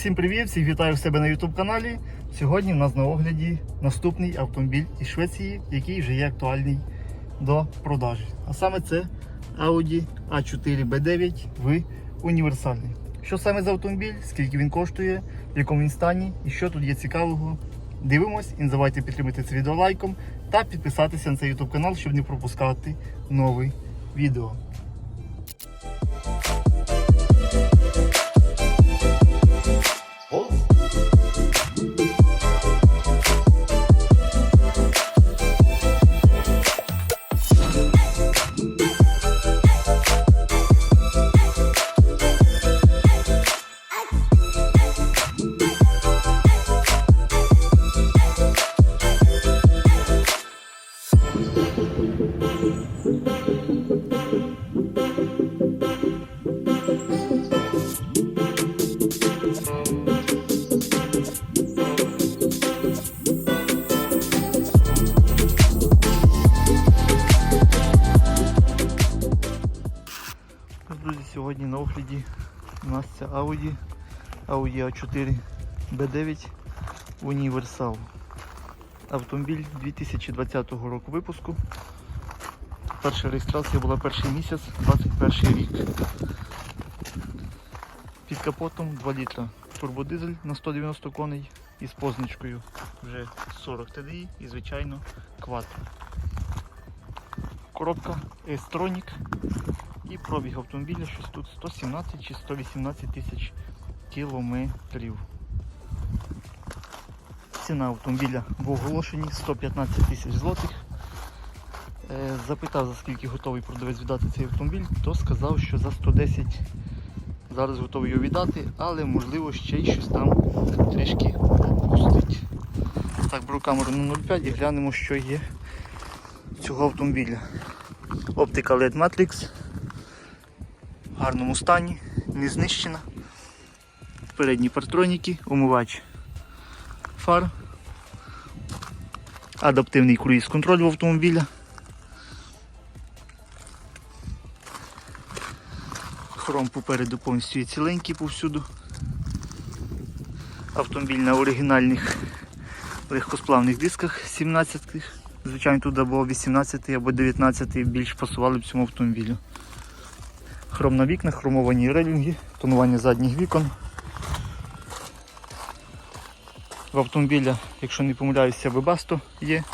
Всім привіт! Всіх вітаю в себе на YouTube каналі. Сьогодні в нас на огляді наступний автомобіль із Швеції, який вже є актуальний до продажі. А саме це Audi A4 B9 в універсальний. Що саме за автомобіль, скільки він коштує, в якому він стані і що тут є цікавого. Дивимось і не забувайте підтримати це відео лайком та підписатися на цей YouTube канал, щоб не пропускати нові відео. Audi A4 B9 Універсал. Автомобіль 2020 року випуску. Перша реєстрація була перший місяць, 21 рік. Під капотом 2 літра турбодизель на 190 коней із позначкою вже 40 TDI і звичайно квад. Коробка S-Tronic і пробіг автомобіля щось тут 117 чи 118 тисяч кілометрів. Ціна автомобіля в оголошенні 115 тисяч злотих. Е, Запитав, за скільки готовий продавець віддати цей автомобіль, то сказав, що за 110 зараз готовий його віддати, але можливо ще й щось там трішки опустить. Так, беру камеру на 0,5 і глянемо, що є цього автомобіля. Оптика LED Matrix в гарному стані, не знищена. Передні партроніки, умивач фар, адаптивний круїз контроль в автомобіля. Хром попереду повністю є ціленький повсюду. Автомобіль на оригінальних легкосплавних дисках 17-х. Звичайно, тут або 18 або 19 більш пасували б цьому автомобілю. Хром на вікнах, хромовані релінги, тонування задніх вікон. В автомобіля, якщо не помиляюся, вебасто є.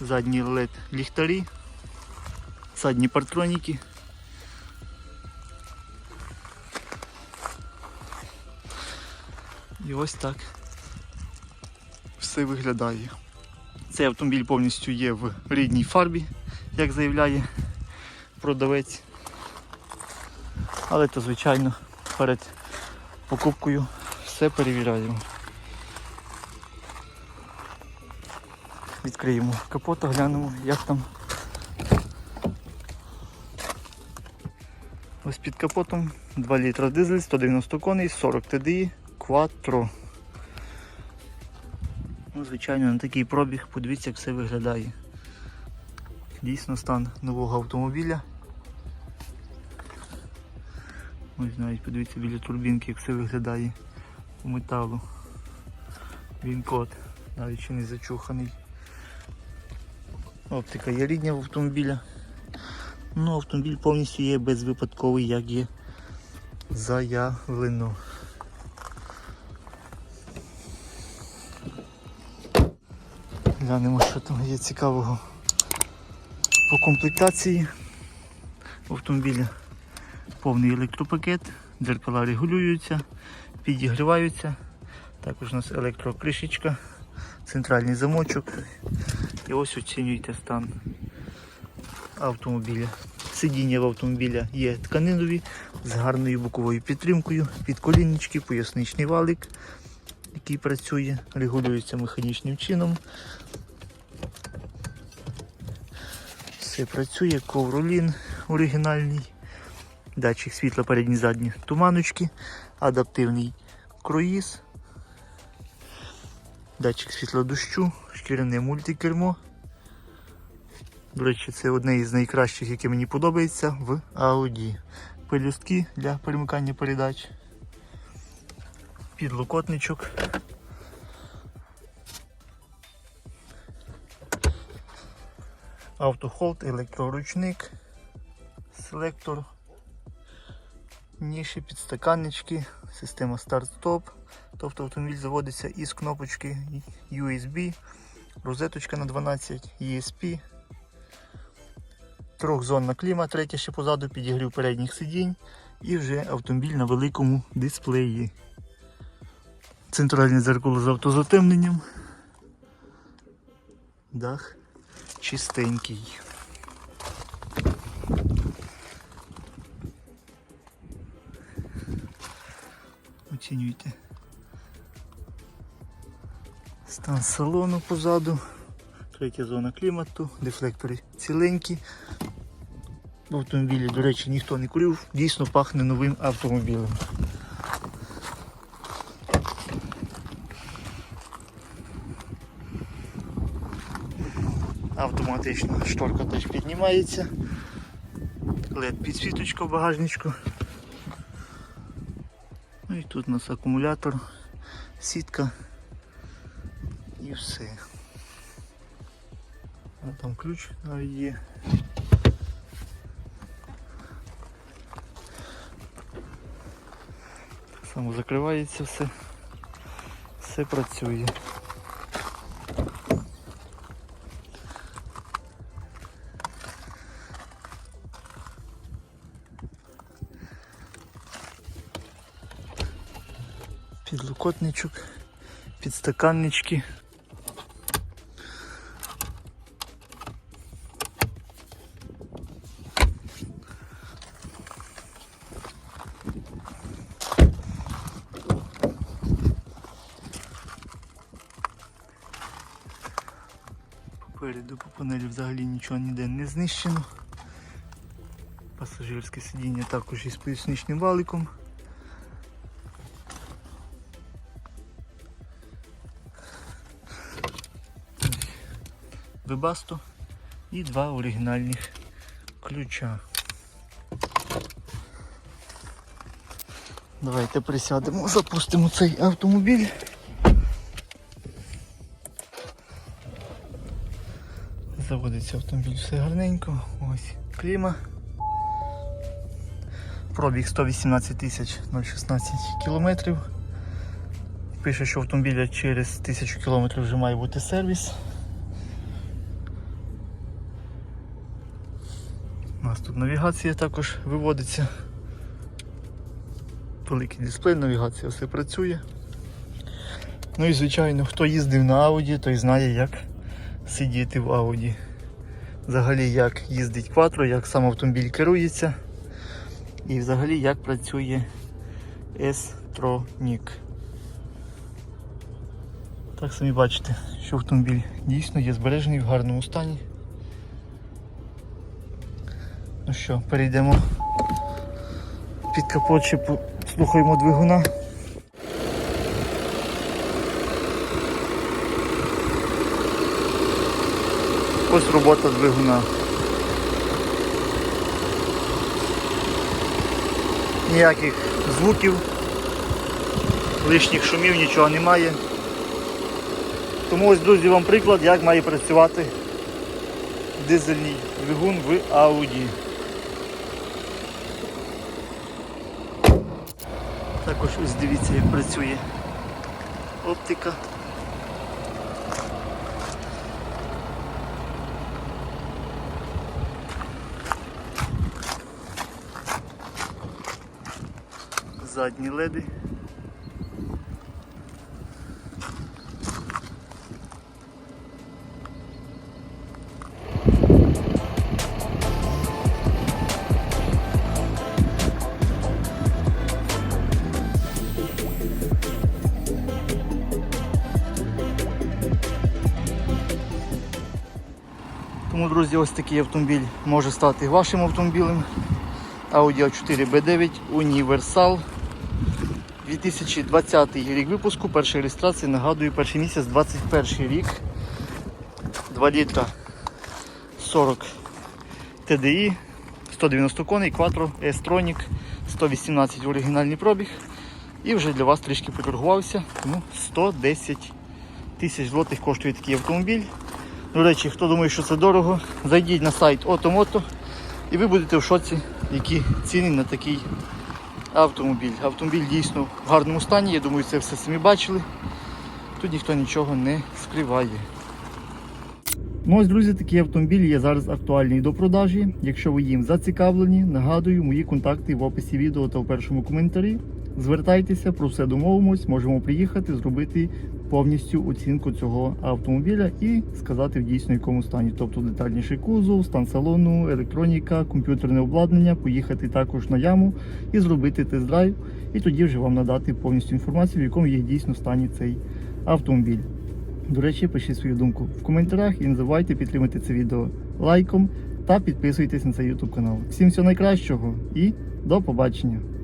Задні LED ліхтарі, задні партроніки. І ось так все виглядає. Цей автомобіль повністю є в рідній фарбі, як заявляє продавець. Але то, звичайно, перед покупкою все перевіряємо. Відкриємо капот, глянемо, як там. Ось під капотом 2 літра дизель, 190 коней, 40 TDI, Quattro. Ну, звичайно, на такий пробіг, подивіться, як все виглядає. Дійсно стан нового автомобіля. Ось навіть подивіться біля турбінки, як все виглядає по металу. Він код, навіть ще не зачуханий. Оптика є рідня в автомобіля. Ну, автомобіль повністю є безвипадковий, як є заявлено. Глянемо, що там є цікавого по комплектації автомобіля. Повний електропакет, дзеркала регулюються, підігріваються. Також у нас електрокришечка, центральний замочок. І ось оцінюйте стан автомобіля. Сидіння в автомобіля є тканинові з гарною боковою підтримкою, підколіннички, поясничний валик, який працює, регулюється механічним чином. Все працює, ковролін оригінальний, датчик світла передні задні туманочки, адаптивний круїз, датчик світла дощу, шкіряне мультикермо. До речі, це одне із найкращих, яке мені подобається в Audi. Пелюстки для перемикання передач. підлокотничок. Автохолд, електроручник, селектор, ніші, підстаканнички, система старт-стоп. Тобто автомобіль заводиться із кнопочки USB, розеточка на 12, ESP, трьохзонна кліма, третя ще позаду, підігрів передніх сидінь і вже автомобіль на великому дисплеї. Центральне зеркало з автозатемненням. Дах чистенький. Оцінюйте стан салону позаду, третя зона клімату, дефлектори ціленькі. В автомобілі, до речі, ніхто не курив, дійсно пахне новим автомобілем. Автоматично шторка теж піднімається. LED підсвіточка в багажничку. Ну і тут у нас акумулятор, сітка і все. А там ключ навіть є. Само закривається все. Все працює. Підлокотничок, підстаканнички. Попереду по панелі взагалі нічого ніде не знищено. Пасажирське сидіння також із поясничним валиком. Вебасто і два оригінальних ключа. Давайте присядемо, запустимо цей автомобіль. Заводиться автомобіль все гарненько. Ось кліма. Пробіг 118 тисяч 016 кілометрів. Пише, що автомобіля через 1000 кілометрів вже має бути сервіс. Нас тут навігація також виводиться. Великий дисплей, навігація все працює. Ну і звичайно, хто їздив на Audi, той знає, як сидіти в Audi. Взагалі як їздить Quattro, як сам автомобіль керується. І взагалі як працює S-Tronic. Так самі бачите, що автомобіль дійсно є збережений в гарному стані. Ну що, перейдемо під капот, ще послухаємо двигуна. Ось робота двигуна. Ніяких звуків, лишніх шумів, нічого немає. Тому ось, друзі, вам приклад, як має працювати дизельний двигун в Audi. Також ось дивіться, як працює оптика. Задні леди. Тому, друзі, ось такий автомобіль може стати вашим автомобілем. Audi A4 B9 Універсал. 2020 рік випуску, перша реєстрація, нагадую, перший місяць 21 рік. 2 літра 40 TDI, 190 коней, Quattro S-Tronic, 118 оригінальний пробіг. І вже для вас трішки поторгувався. Тому 110 тисяч злотих коштує такий автомобіль. До речі, хто думає, що це дорого, зайдіть на сайт Отомото і ви будете в шоці, які ціни на такий автомобіль. Автомобіль дійсно в гарному стані, я думаю, це все самі бачили. Тут ніхто нічого не скриває. Ну ось, друзі, такий автомобіль є зараз актуальний до продажі. Якщо ви їм зацікавлені, нагадую, мої контакти в описі відео та в першому коментарі. Звертайтеся, про все домовимось, можемо приїхати, зробити повністю оцінку цього автомобіля і сказати в дійсно якому стані. Тобто детальніший кузов, стан салону, електроніка, комп'ютерне обладнання, поїхати також на яму і зробити тест-драйв. І тоді вже вам надати повністю інформацію, в якому є дійсно стані цей автомобіль. До речі, пишіть свою думку в коментарях і не забувайте підтримати це відео лайком та підписуйтесь на цей YouTube канал. Всім всього найкращого і до побачення!